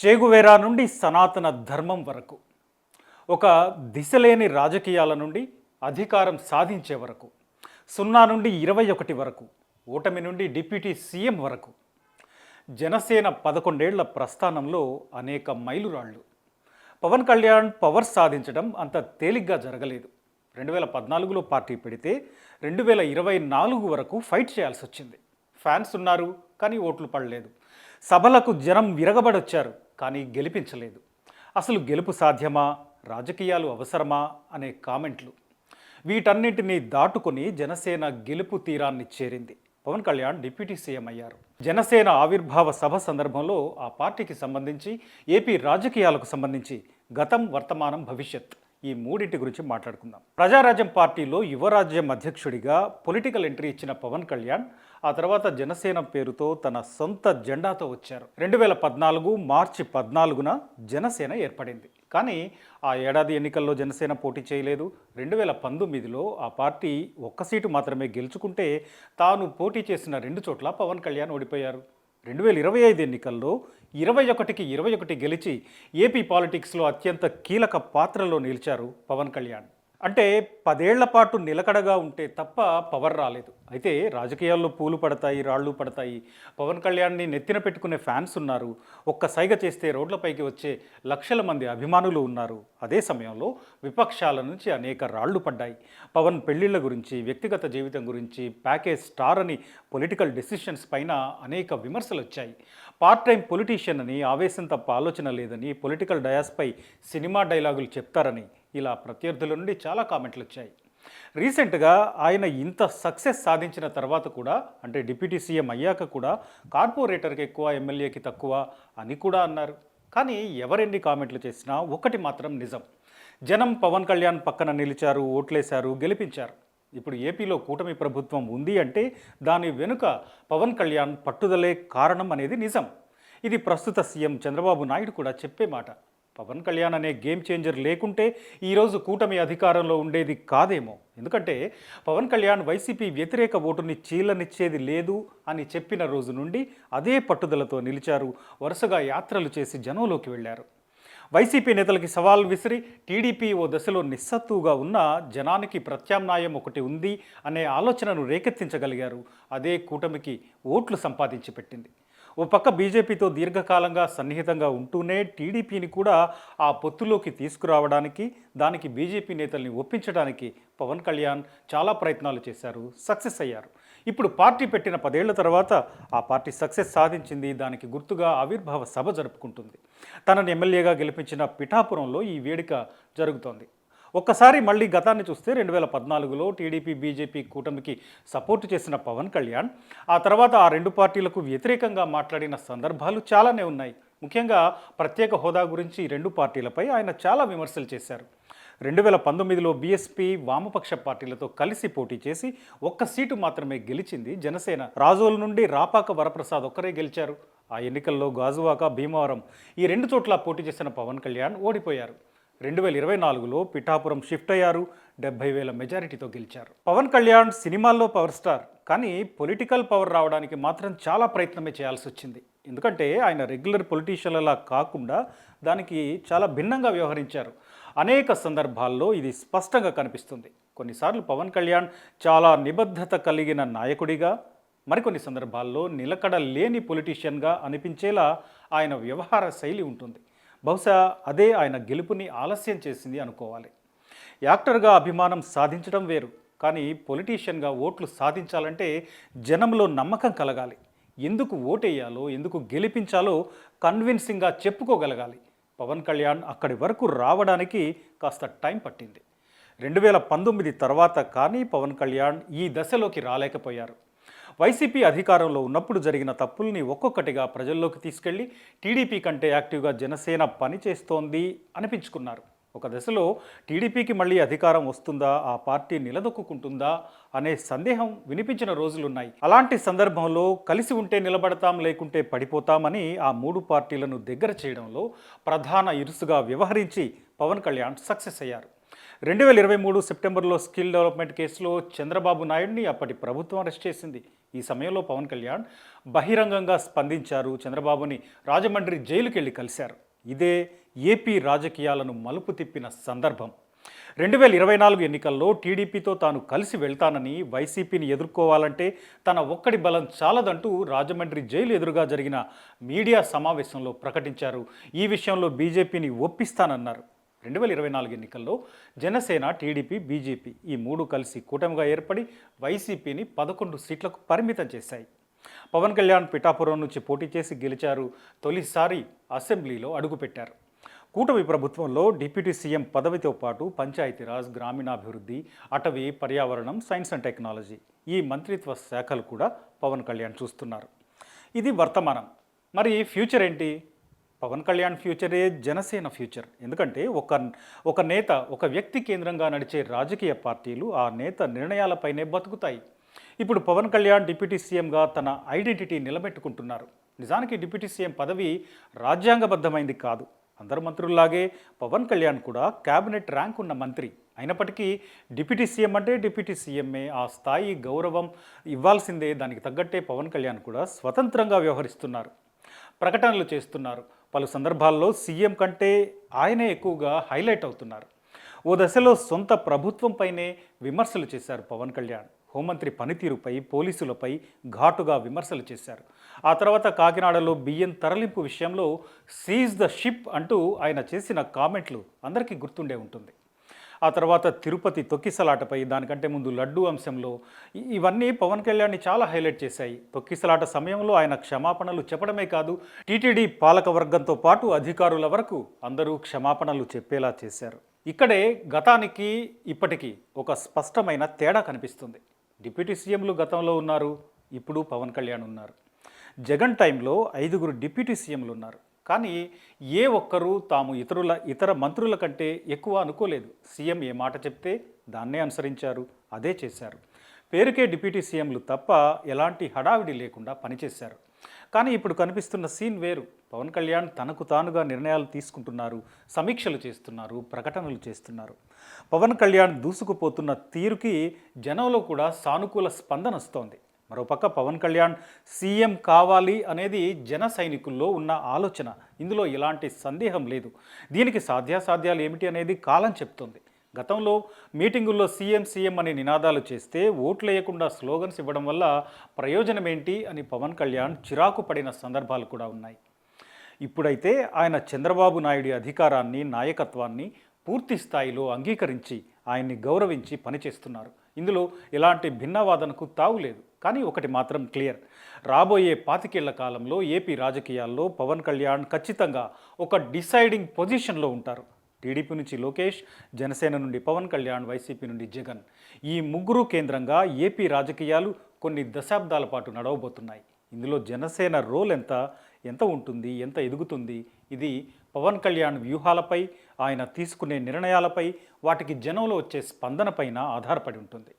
Che Guevara నుండి సనాతన ధర్మం వరకు ఒక దిశలేని రాజకీయాల నుండి అధికారం సాధించే వరకు సున్నా నుండి ఇరవై ఒకటి వరకు ఓటమి నుండి డిప్యూటీ సీఎం వరకు జనసేన పదకొండేళ్ళ ప్రస్థానంలో అనేక మైలురాళ్ళు. పవన్ కళ్యాణ్ పవర్ సాధించడం అంత తేలిగ్గా జరగలేదు. రెండు వేల పద్నాలుగులో పార్టీ పెడితే రెండు వేల ఇరవై నాలుగు వరకు ఫైట్ చేయాల్సి వచ్చింది ఫ్యాన్స్ ఉన్నారు కానీ ఓట్లు పడలేదు. సభలకు జనం విరగబడొచ్చారు. కానీ గెలిపించలేదు. అసలు గెలుపు సాధ్యమా? రాజకీయాలు అవసరమా? అనే కామెంట్లు. వీటన్నింటినీ దాటుకొని జనసేన గెలుపు తీరాన్ని చేరింది. పవన్ కళ్యాణ్ డిప్యూటీ సీఎం అయ్యారు. జనసేన ఆవిర్భావ సభ సందర్భంలో ఆ పార్టీకి సంబంధించి ఏపీ రాజకీయాలకు సంబంధించి గతం వర్తమానం భవిష్యత్ ఈ మూడింటి గురించి మాట్లాడుకుందాం. ప్రజారాజ్యం పార్టీలో యువరాజ్యం అధ్యక్షుడిగా పొలిటికల్ ఎంట్రీ ఇచ్చిన పవన్ కళ్యాణ్ ఆ తర్వాత జనసేన పేరుతో తన సొంత జెండాతో వచ్చారు. రెండు వేల పద్నాలుగు మార్చి పద్నాలుగున జనసేన ఏర్పడింది. కానీ ఆ ఏడాది ఎన్నికల్లో జనసేన పోటీ చేయలేదు. రెండు వేల పంతొమ్మిదిలో ఆ పార్టీ ఒక్క సీటు మాత్రమే గెలుచుకుంటే తాను పోటీ చేసిన రెండు చోట్ల పవన్ కళ్యాణ్ ఓడిపోయారు. రెండు వేల ఇరవై ఐదు ఎన్నికల్లో ఇరవై ఒకటికి ఇరవై ఒకటి గెలిచి ఏపీ పాలిటిక్స్లో అత్యంత కీలక పాత్రలో నిలిచారు పవన్ కళ్యాణ్. అంటే పదేళ్ళ పాటు నిలకడగా ఉంటే తప్ప పవర్ రాలేదు. అయితే రాజకీయాల్లో పూలు పడతాయి రాళ్ళు పడతాయి. పవన్ కళ్యాణ్ని నెత్తిన పెట్టుకునే ఫ్యాన్స్ ఉన్నారు. ఒక్క సైగ చేస్తే రోడ్లపైకి వచ్చే లక్షల మంది అభిమానులు ఉన్నారు. అదే సమయంలో విపక్షాల నుంచి అనేక రాళ్ళు పడ్డాయి. పవన్ పెళ్ళిళ్ళ గురించి వ్యక్తిగత జీవితం గురించి ప్యాకేజ్ స్టార్ అని పొలిటికల్ డెసిషన్స్ పైన అనేక విమర్శలు వచ్చాయి. పార్ట్ టైం పొలిటీషియన్ అని ఆవేశం తప్ప ఆలోచన లేదని పొలిటికల్ డయాస్పై సినిమా డైలాగులు చెప్తారని ఇలా ప్రత్యర్థుల నుండి చాలా కామెంట్లు వచ్చాయి. రీసెంట్గా ఆయన ఇంత సక్సెస్ సాధించిన తర్వాత కూడా అంటే డిప్యూటీ సీఎం అయ్యాక కూడా కార్పొరేటర్కి ఎక్కువ ఎమ్మెల్యేకి తక్కువ అని కూడా అన్నారు. కానీ ఎవరెన్ని కామెంట్లు చేసినా ఒకటి మాత్రం నిజం. జనం పవన్ కళ్యాణ్ పక్కన నిలిచారు ఓట్లేశారు గెలిపించారు. ఇప్పుడు ఏపీలో కూటమి ప్రభుత్వం ఉంది అంటే దాని వెనుక పవన్ కళ్యాణ్ పట్టుదలే కారణం అనేది నిజం. ఇది ప్రస్తుత సీఎం చంద్రబాబు నాయుడు కూడా చెప్పే మాట. పవన్ కళ్యాణ్ అనే గేమ్ చేంజర్ లేకుంటే ఈరోజు కూటమి అధికారంలో ఉండేది కాదేమో. ఎందుకంటే పవన్ కళ్యాణ్ వైసీపీ వ్యతిరేక ఓటుని చీలనిచ్చేది లేదు అని చెప్పిన రోజు నుండి అదే పట్టుదలతో నిలిచారు. వరుసగా యాత్రలు చేసి జనంలోకి వెళ్ళారు. వైసీపీ నేతలకి సవాల్ విసిరి టీడీపీ ఓ దశలో నిస్సత్తుగా ఉన్న జనానికి ప్రత్యామ్నాయం ఒకటి ఉంది అనే ఆలోచనను రేకెత్తించగలిగారు. అదే కూటమికి ఓట్లు సంపాదించి పెట్టింది ఓ పక్క బీజేపీతో దీర్ఘకాలంగా సన్నిహితంగా ఉంటూనే టీడీపీని కూడా ఆ పొత్తులోకి తీసుకురావడానికి దానికి బీజేపీ నేతల్ని ఒప్పించడానికి పవన్ కళ్యాణ్ చాలా ప్రయత్నాలు చేశారు సక్సెస్ అయ్యారు. ఇప్పుడు పార్టీ పెట్టిన పదేళ్ళ తర్వాత ఆ పార్టీ సక్సెస్ సాధించింది దానికి గుర్తుగా ఆవిర్భావ సభ జరుపుకుంటుంది. తనని ఎమ్మెల్యేగా గెలిపించిన పిఠాపురంలో ఈ వేడుక జరుగుతోంది. ఒక్కసారి మళ్ళీ గతాన్ని చూస్తే రెండు వేల పద్నాలుగులో టీడీపీ బీజేపీ కూటమికి సపోర్టు చేసిన పవన్ కళ్యాణ్ ఆ తర్వాత ఆ రెండు పార్టీలకు వ్యతిరేకంగా మాట్లాడిన సందర్భాలు చాలానే ఉన్నాయి. ముఖ్యంగా ప్రత్యేక హోదా గురించి ఈ రెండు పార్టీలపై ఆయన చాలా విమర్శలు చేశారు. రెండు వేల పంతొమ్మిదిలో బీఎస్పీ వామపక్ష పార్టీలతో కలిసి పోటీ చేసి ఒక్క సీటు మాత్రమే గెలిచింది జనసేన. రాజోల నుండి రాపాక వరప్రసాద్ ఒక్కరే గెలిచారు. ఆ ఎన్నికల్లో గాజువాక భీమవరం ఈ రెండు చోట్ల పోటీ చేసిన పవన్ కళ్యాణ్ ఓడిపోయారు. రెండు వేల ఇరవై నాలుగులో పిఠాపురం షిఫ్ట్ అయ్యారు. డెబ్బై వేల మెజారిటీతో గెలిచారు. పవన్ కళ్యాణ్ సినిమాల్లో పవర్ స్టార్ కానీ పొలిటికల్ పవర్ రావడానికి మాత్రం చాలా ప్రయత్నమే చేయాల్సి వచ్చింది. ఎందుకంటే ఆయన రెగ్యులర్ పొలిటీషియన్లలా కాకుండా దానికి చాలా భిన్నంగా వ్యవహరించారు. అనేక సందర్భాల్లో ఇది స్పష్టంగా కనిపిస్తుంది. కొన్నిసార్లు పవన్ కళ్యాణ్ చాలా నిబద్ధత కలిగిన నాయకుడిగా మరికొన్ని సందర్భాల్లో నిలకడ లేని పొలిటీషియన్గా అనిపించేలా ఆయన వ్యవహార శైలి ఉంటుంది. బహుశా అదే ఆయన గెలుపుని ఆలస్యం చేసింది అనుకోవాలి. యాక్టర్గా అభిమానం సాధించడం వేరు కానీ పొలిటీషియన్గా ఓట్లు సాధించాలంటే జనంలో నమ్మకం కలగాలి. ఎందుకు ఓటేయాలో ఎందుకు గెలిపించాలో కన్విన్సింగ్గా చెప్పుకోగలగాలి. పవన్ కళ్యాణ్ అక్కడి వరకు రావడానికి కాస్త టైం పట్టింది. రెండు వేల పంతొమ్మిది తర్వాత కానీ పవన్ కళ్యాణ్ ఈ దశలోకి రాలేకపోయారు. వైసీపీ అధికారంలో ఉన్నప్పుడు జరిగిన తప్పుల్ని ఒక్కొక్కటిగా ప్రజల్లోకి తీసుకెళ్ళి టీడీపీ కంటే యాక్టివ్గా జనసేన పనిచేస్తోంది అనిపించుకున్నారు. ఒక దశలో టీడీపీకి మళ్ళీ అధికారం వస్తుందా ఆ పార్టీ నిలదొక్కుంటుందా అనే సందేహం వినిపించిన రోజులున్నాయి. అలాంటి సందర్భంలో కలిసి ఉంటే నిలబడతాం లేకుంటే పడిపోతామని ఆ మూడు పార్టీలను దగ్గర చేయడంలో ప్రధాన ఇరుసుగా వ్యవహరించి పవన్ కళ్యాణ్ సక్సెస్ అయ్యారు. రెండు వేల ఇరవై మూడు సెప్టెంబర్లో స్కిల్ డెవలప్మెంట్ కేసులో చంద్రబాబు నాయుడిని అప్పటి ప్రభుత్వం అరెస్ట్ చేసింది. ఈ సమయంలో పవన్ కళ్యాణ్ బహిరంగంగా స్పందించారు. చంద్రబాబుని రాజమండ్రి జైలుకి వెళ్ళి కలిశారు. ఇదే ఏపీ రాజకీయాలను మలుపు తిప్పిన సందర్భం. రెండు వేల ఇరవై నాలుగు ఎన్నికల్లో టీడీపీతో తాను కలిసి వెళ్తానని వైసీపీని ఎదుర్కోవాలంటే తన ఒక్కడి బలం చాలదంటూ రాజమండ్రి జైలు ఎదురుగా జరిగిన మీడియా సమావేశంలో ప్రకటించారు. ఈ విషయంలో బీజేపీని ఒప్పిస్తానన్నారు. రెండు వేల ఇరవై నాలుగు ఎన్నికల్లో జనసేన టీడీపీ బీజేపీ ఈ మూడు కలిసి కూటమిగా ఏర్పడి వైసీపీని పదకొండు సీట్లకు పరిమితం చేశాయి. పవన్ కళ్యాణ్ పిఠాపురం నుంచి పోటీ చేసి గెలిచారు. తొలిసారి అసెంబ్లీలో అడుగుపెట్టారు. కూటమి ప్రభుత్వంలో డిప్యూటీ సీఎం పదవితో పాటు పంచాయతీరాజ్ గ్రామీణాభివృద్ధి అటవీ పర్యావరణం సైన్స్ అండ్ టెక్నాలజీ ఈ మంత్రిత్వ శాఖలు కూడా పవన్ కళ్యాణ్ చూస్తున్నారు. ఇది వర్తమానం. మరి ఫ్యూచర్ ఏంటి? పవన్ కళ్యాణ్ ఫ్యూచరే జనసేన ఫ్యూచర్. ఎందుకంటే ఒక ఒక నేత ఒక వ్యక్తి కేంద్రంగా నడిచే రాజకీయ పార్టీలు ఆ నేత నిర్ణయాలపైనే బతుకుతాయి. ఇప్పుడు పవన్ కళ్యాణ్ డిప్యూటీ సీఎంగా తన ఐడెంటిటీ నిలబెట్టుకుంటున్నారు. నిజానికి డిప్యూటీ సీఎం పదవి రాజ్యాంగబద్ధమైంది కాదు. అందరు మంత్రుల్లాగే పవన్ కళ్యాణ్ కూడా క్యాబినెట్ ర్యాంక్ ఉన్న మంత్రి. అయినప్పటికీ డిప్యూటీ సీఎం అంటే డిప్యూటీ సీఎంఏ ఆ స్థాయి గౌరవం ఇవ్వాల్సిందే. దానికి తగ్గట్టే పవన్ కళ్యాణ్ కూడా స్వతంత్రంగా వ్యవహరిస్తున్నారు. ప్రకటనలు చేస్తున్నారు. పలు సందర్భాల్లో సీఎం కంటే ఆయనే ఎక్కువగా హైలైట్ అవుతున్నారు. ఓ దశలో సొంత ప్రభుత్వంపైనే విమర్శలు చేశారు పవన్ కళ్యాణ్. హోంమంత్రి పనితీరుపై పోలీసులపై ఘాటుగా విమర్శలు చేశారు. ఆ తర్వాత కాకినాడలో బియ్యం తరలింపు విషయంలో సీజ్ ద షిప్ అంటూ ఆయన చేసిన కామెంట్లు అందరికీ గుర్తుండే ఉంటుంది. ఆ తర్వాత తిరుపతి తొక్కిసలాటపై దానికంటే ముందు లడ్డు అంశంలో ఇవన్నీ పవన్ కళ్యాణ్ని చాలా హైలైట్ చేశాయి. తొక్కిసలాట సమయంలో ఆయన క్షమాపణలు చెప్పడమే కాదు టీటీడీ పాలకవర్గంతో పాటు అధికారుల వరకు అందరూ క్షమాపణలు చెప్పేలా చేశారు. ఇక్కడే గతానికి ఇప్పటికీ ఒక స్పష్టమైన తేడా కనిపిస్తుంది. డిప్యూటీ సీఎంలు గతంలో ఉన్నారు ఇప్పుడు పవన్ కళ్యాణ్ ఉన్నారు. జగన్ టైంలో ఐదుగురు డిప్యూటీ సీఎంలు ఉన్నారు. కానీ ఏ ఒక్కరూ తాము ఇతరుల ఇతర మంత్రుల కంటే ఎక్కువ అనుకోలేదు. సీఎం ఏ మాట చెప్తే దాన్నే అనుసరించారు అదే చేశారు. పేరుకే డిప్యూటీ సీఎంలు తప్ప ఎలాంటి హడావిడి లేకుండా పనిచేశారు. కానీ ఇప్పుడు కనిపిస్తున్న సీన్ వేరు. పవన్ కళ్యాణ్ తనకు తానుగా నిర్ణయాలు తీసుకుంటున్నారు సమీక్షలు చేస్తున్నారు ప్రకటనలు చేస్తున్నారు. పవన్ కళ్యాణ్ దూసుకుపోతున్న తీరుకి జనంలో కూడా సానుకూల స్పందన వస్తోంది. మరోపక్క పవన్ కళ్యాణ్ సీఎం కావాలి అనేది జన సైనికుల్లో ఉన్న ఆలోచన. ఇందులో ఎలాంటి సందేహం లేదు. దీనికి సాధ్యాసాధ్యాలు ఏమిటి అనేది కాలం చెప్తుంది. గతంలో మీటింగుల్లో సీఎం సీఎం అనే నినాదాలు చేస్తే ఓట్లు వేయకుండా స్లోగన్స్ ఇవ్వడం వల్ల ప్రయోజనం ఏంటి అని పవన్ కళ్యాణ్ చిరాకు పడిన సందర్భాలు కూడా ఉన్నాయి. ఇప్పుడైతే ఆయన చంద్రబాబు నాయుడి అధికారాన్ని నాయకత్వాన్ని పూర్తి స్థాయిలో అంగీకరించి ఆయన్ని గౌరవించి పనిచేస్తున్నారు. ఇందులో ఎలాంటి భిన్నవాదనకు తావులేదు. కానీ ఒకటి మాత్రం క్లియర్. రాబోయే పాతికేళ్ళ కాలంలో ఏపీ రాజకీయాల్లో పవన్ కళ్యాణ్ ఖచ్చితంగా ఒక డిసైడింగ్ పొజిషన్లో ఉంటారు. టీడీపీ నుంచి లోకేష్ జనసేన నుండి పవన్ కళ్యాణ్ వైసీపీ నుండి జగన్. ఈ ముగ్గురు కేంద్రంగా ఏపీ రాజకీయాలు కొన్ని దశాబ్దాల పాటు నడవబోతున్నాయి. ఇందులో జనసేన రోల్ ఎంత ఎంత ఉంటుంది ఎంత ఎదుగుతుంది? ఇది పవన్ కళ్యాణ్ వ్యూహాలపై ఆయన తీసుకునే నిర్ణయాలపై వాటికి జనంలో వచ్చే స్పందనపైన ఆధారపడి ఉంటుంది.